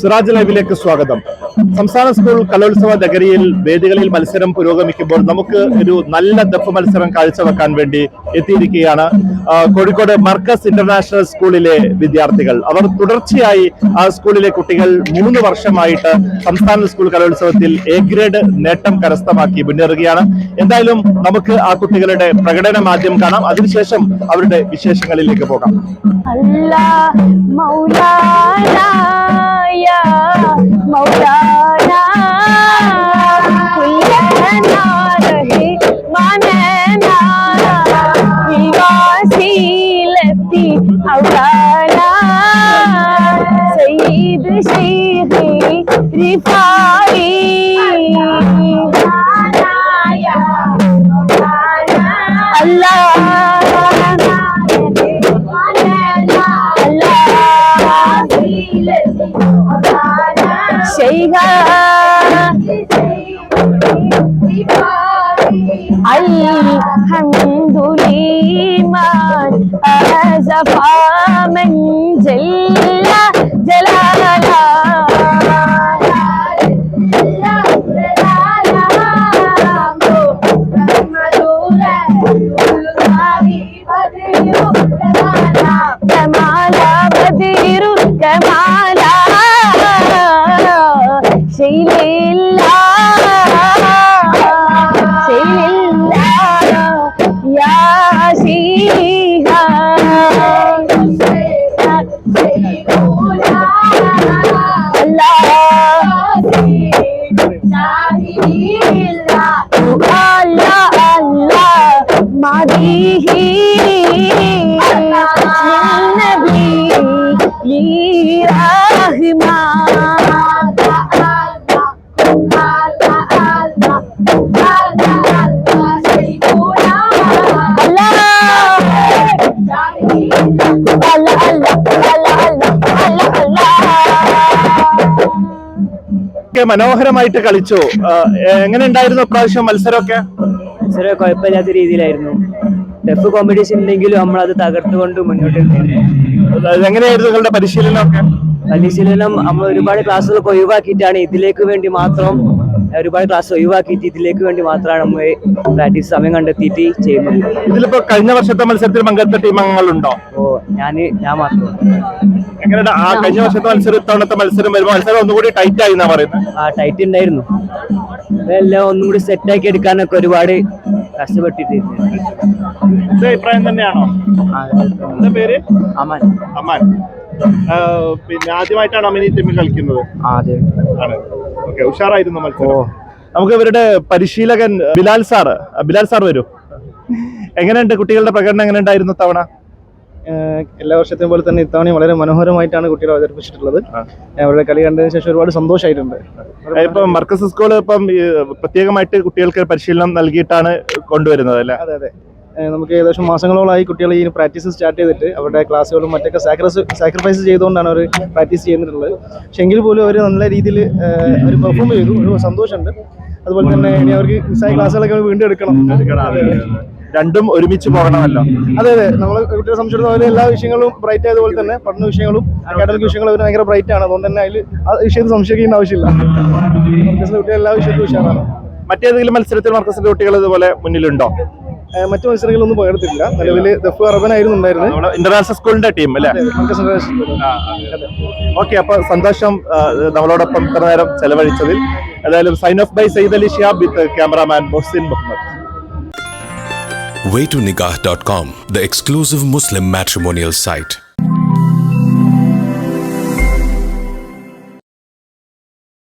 സിറാജ് ലൈവിലേക്ക് സ്വാഗതം. സംസ്ഥാന സ്കൂൾ കലോത്സവ നഗരിയിൽ വേദികളിൽ മത്സരം പുരോഗമിക്കുമ്പോൾ നമുക്ക് ഒരു നല്ല ദഫ് മത്സരം കാഴ്ചവെക്കാൻ വേണ്ടി എത്തിയിരിക്കുകയാണ്. കോഴിക്കോട് മർക്കസ് ഇന്റർനാഷണൽ സ്കൂളിലെ വിദ്യാർത്ഥികൾ. അവർ തുടർച്ചയായി ആ സ്കൂളിലെ കുട്ടികൾ മൂന്ന് വർഷമായിട്ട് സംസ്ഥാന സ്കൂൾ കലോത്സവത്തിൽ എ ഗ്രേഡ് നേട്ടം കരസ്ഥമാക്കി മുന്നേറുകയാണ്. എന്തായാലും നമുക്ക് ആ കുട്ടികളുടെ പ്രകടനം ആദ്യം കാണാം. അതിനുശേഷം അവരുടെ വിശേഷങ്ങളിലേക്ക് പോകാം. سيدي رفاعي الله شيها الحمد لله ما أزفعي கமாலா பதிரு கமாலா செய்யலா செய்யலா யா சீஹா Allah Allah Allah Madihi ഒക്കെ മനോഹരമായിട്ട് കളിച്ചു. എങ്ങനെ ഉണ്ടായിരുന്നു പ്രാവശ്യം മത്സരമൊക്കെ? മത്സരം കുഴപ്പമില്ലാത്ത രീതിയിലായിരുന്നു. ടഫ് കോമ്പറ്റീഷൻ ഉണ്ടെങ്കിലും നമ്മൾ അത് തകർത്തുകൊണ്ട് മുന്നോട്ട് എങ്ങനെയായിരുന്നു നിങ്ങളുടെ പരിശീലനമൊക്കെ? പരിശീലനം നമ്മൾ ഒരുപാട് ക്ലാസ്സുകൾ ഒഴിവാക്കിയിട്ടാണ് ഇതിലേക്ക് വേണ്ടി മാത്രം ഒരുപാട് ക്ലാസ് ഒഴിവാക്കിയിട്ട് ഇതിലേക്ക് വേണ്ടി മാത്രമാണ് നമ്മൾ പ്രാക്ടീസ് സമയം കണ്ടെത്തിയിട്ട് ചെയ്യുന്നത്. ഇതിലിപ്പോ കഴിഞ്ഞ വർഷത്തെ മത്സരത്തിൽ പങ്കെടുത്ത ടീം അംഗങ്ങളുണ്ടോ? ഓ ഞാൻ ഞാൻ മാത്രം എങ്ങനെയാണ് ആ കഴിഞ്ഞ വർഷത്തെ മത്സരം ഇത്തവണത്തെ മത്സരം വരുമ്പോൾ മത്സരം ഒന്നുകൂടി ടൈറ്റ് ആയി എന്നാ പറയുന്നത് ആ ടൈറ്റ് ഉണ്ടായിരുന്നു. എല്ലാം ഒന്നും കൂടി സെറ്റാക്കി എടുക്കാനൊക്കെ ഒരുപാട് കഷ്ടപ്പെട്ടിട്ട് അഭിപ്രായം തന്നെയാണോ? പേര്? അമാൻ. അമ്മാൻ ആ, പിന്നെ ആദ്യമായിട്ടാണ് മിനി ടീമിൽ കളിക്കുന്നത്. ആദ്യമായിട്ട് ഓക്കെ ഉഷാറായിരുന്നു മത്സരം. നമുക്ക് ഇവരുടെ പരിശീലകൻ ബിലാൽ സാർ. ബിലാൽ സാർ വരൂ. എങ്ങനെയുണ്ട് കുട്ടികളുടെ പ്രകടനം? എങ്ങനെ ഉണ്ടായിരുന്നു തവണ എല്ലാ വർഷത്തെയും പോലെ തന്നെ ഇത്തവണയും വളരെ മനോഹരമായിട്ടാണ് കുട്ടികൾ അവതരിപ്പിച്ചിട്ടുള്ളത്. അവരുടെ കളി കണ്ടതിന് ശേഷം ഒരുപാട് സന്തോഷമായിട്ടുണ്ട് ഇപ്പം മർക്കസ് സ്കൂൾ ഇപ്പം പ്രത്യേകമായിട്ട് കുട്ടികൾക്ക് പരിശീലനം നൽകിയിട്ടാണ് കൊണ്ടുവരുന്നത് അല്ലേ? അതെ അതെ. നമുക്ക് ഏകദേശം മാസങ്ങളോളമായി കുട്ടികൾ ഈ പ്രാക്ടീസ് സ്റ്റാർട്ട് ചെയ്തിട്ട് അവരുടെ ക്ലാസ്സുകളും മറ്റൊക്കെ സാക്രസ് സാക്രിഫൈസ് ചെയ്തുകൊണ്ടാണ് അവർ പ്രാക്ടീസ് ചെയ്യുന്നിട്ടുള്ളത്. പക്ഷെ എങ്കിൽ പോലും അവർ നല്ല രീതിയിൽ അവർ പെർഫോം ചെയ്തു. ഒരു സന്തോഷമുണ്ട്. അതുപോലെ തന്നെ ഇനി അവർക്ക് മിസ്സായ ക്ലാസ്സുകളൊക്കെ വീണ്ടും എടുക്കണം. രണ്ടും ഒരുമിച്ച് പോകണമല്ലോ. അതെ അതെ. നമ്മൾ കുട്ടികളെ സംബന്ധിച്ചിടത്തോളം അവർ എല്ലാ വിഷയങ്ങളും ബ്രൈറ്റ് ആയതുപോലെ തന്നെ പഠന വിഷയങ്ങളും അക്കാഡമിക് വിഷയങ്ങളും അവർ ഭയങ്കര ബ്രൈറ്റ് ആണ്. അതുകൊണ്ട് തന്നെ അതിൽ ആ വിഷയത്തിൽ സംശയിക്കേണ്ട ആവശ്യമില്ല. കുട്ടികൾ എല്ലാ വിഷയത്തിലും ഉഷാറാണ്. മറ്റേതെങ്കിലും മത്സരത്തിൽ മർക്കസിന്റെ കുട്ടികൾ ഇതുപോലെ മുന്നിലുണ്ടോ? മറ്റു മത്സരങ്ങളൊന്നും പങ്കെടുത്തിട്ടില്ല. നിലവിൽ ദഫ് അറബൻ ആയിരുന്നു ഉണ്ടായിരുന്നത്. നമ്മുടെ ഇന്റർനാഷണൽ സ്കൂളിന്റെ ടീം അല്ലേ? ഓക്കെ അപ്പൊ സന്തോഷം നമ്മളോടൊപ്പം ഇത്ര നേരം ചെലവഴിച്ചതിൽ. ഏതായാലും sign off by Sayyid Ali Shihab with cameraman Mohsin Muhammad waytonikah.com, the exclusive Muslim matrimonial site.